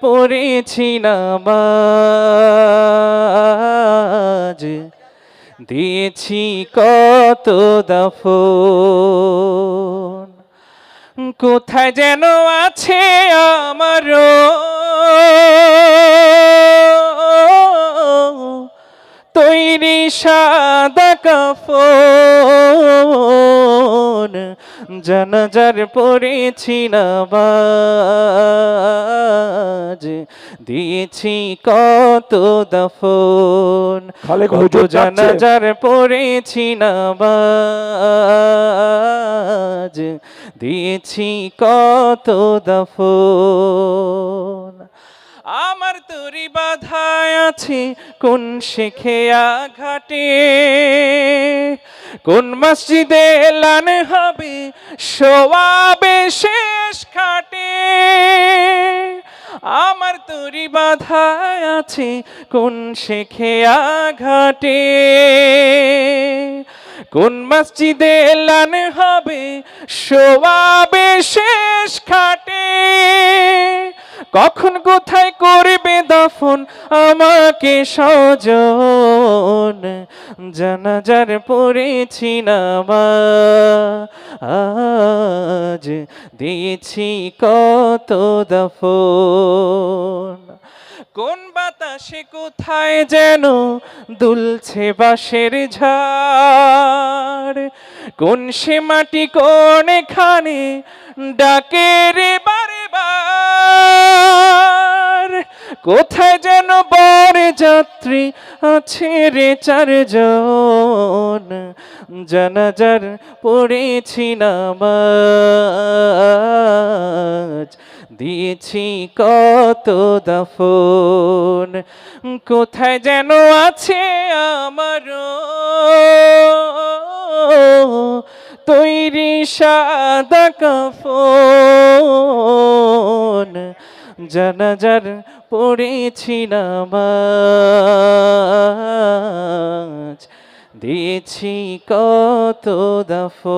পড়েছি নামাজ। দিয়েছি কত দফন। কোথায় যেন আছে আমারও। তৈরি সাদা কাফন। জানাজার পড়েছি নামাজ। দিয়েছি কত দফন। কত। জানাজার পড়েছি নামাজ। দিয়েছি কত দফন। আমার তরি বাধায় আছে কোন শেখেয়া ঘাটে কোন মসজিদে এলান হবে? সোয়াবে শেষ খাটে। আমার তরি বাধায় আছে, কোন শেখে আঘাটে? কোন মসজিদে এলান হবে? সোয়াবে শেষ খাটে। কখন কোথায় করবে দফন? আমাকে সজন জানাজার পড়েছি না আজ দিয়েছি কত দফন? কোন বাতাসে কোথায় যেন দুলছে বাঁশের ঝাড়? কোন সে মাটি কোন এখানে ডাকে রে বারে কোথায় যেন বর যাত্রী আছে রে চারজন? জানাজার পড়েছি নামাজ। দিয়েছি কত দফন। কোথায় যেন আছে আমারও তৈরি সাদা কাফন। জানাজার পড়েছি নামাজ দিয়েছি কত দফন।